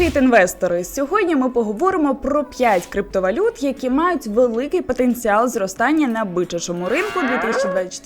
Привіт, інвестори! Сьогодні ми поговоримо про 5 криптовалют, які мають великий потенціал зростання на бичачому ринку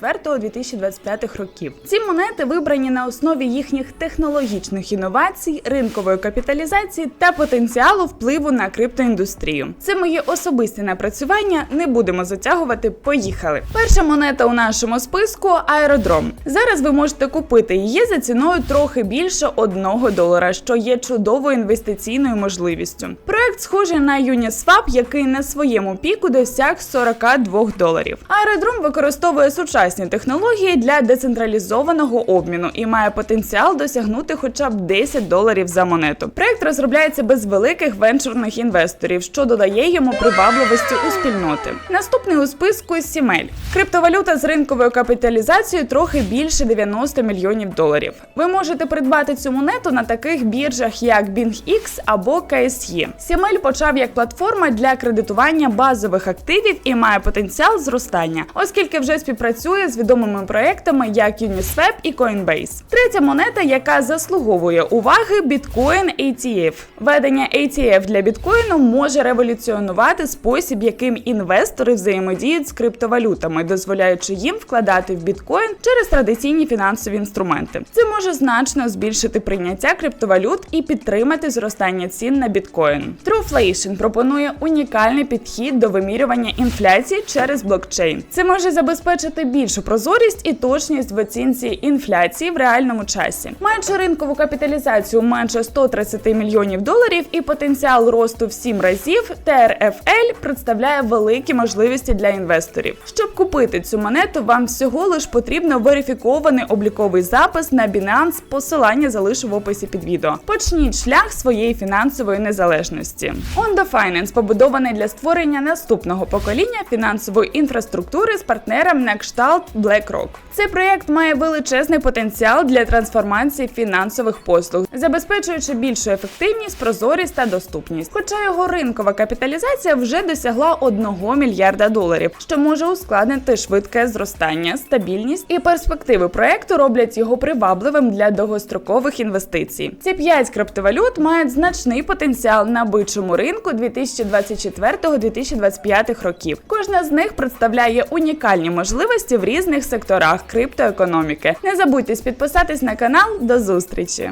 2024-2025 років. Ці монети вибрані на основі їхніх технологічних інновацій, ринкової капіталізації та потенціалу впливу на криптоіндустрію. Це мої особисті напрацювання. Не будемо затягувати. Поїхали. Перша монета у нашому списку аеродром. Зараз ви можете купити її за ціною трохи більше 1 долара, що є чудовою інвестиційною можливістю. Проект схожий на Uniswap, який на своєму піку досяг 42 доларів. Аеродром використовує сучасні технології для децентралізованого обміну і має потенціал досягнути хоча б 10 доларів за монету. Проект розробляється без великих венчурних інвесторів, що додає йому привабливості у спільноти. Наступний у списку Сімель. Криптовалюта з ринковою капіталізацією трохи більше 90 мільйонів доларів. Ви можете придбати цю монету на таких біржах, як BingX або KSE. Сімель почав як платформа для кредитування базових активів і має потенціал зростання, оскільки вже співпрацює з відомими проектами, як Uniswap і Coinbase. Третя монета, яка заслуговує уваги, Bitcoin ETF. Ведення ETF для біткоїну може революціонувати спосіб, яким інвестори взаємодіють з криптовалютами, дозволяючи їм вкладати в біткоін через традиційні фінансові інструменти. Це може значно збільшити прийняття криптовалют і підтримати зростання цін на біткоін. Trueflation пропонує унікальний підхід до вимірювання інфляції через блокчейн. Це може забезпечити більшу прозорість і точність в оцінці інфляції в реальному часі. Маючи ринкову капіталізацію менше 130 мільйонів доларів і потенціал росту в 7 разів, TRFL представляє великі можливості для інвесторів. Щоб купити цю монету, вам всього лиш потрібно верифікований обліковий запис на Binance, посилання залишу в описі під відео. Почніть шлях своєї фінансової незалежності. Ondo Finance побудований для створення наступного покоління фінансової інфраструктури з партнером на кшталт BlackRock. Цей проєкт має величезний потенціал для трансформації фінансових послуг, забезпечуючи більшу ефективність, прозорість та доступність. Хоча його ринкова капіталізація вже досягла 1 мільярда доларів, що може ускладнити швидке зростання, стабільність і перспективи проекту роблять його привабливим для довгострокових інвестицій. Ці п'ять криптовалют мають значний потенціал на бичому ринку 2024-2025 років. Кожна з них представляє унікальні можливості в різних секторах криптоекономіки. Не забудьте підписатись на канал. До зустрічі!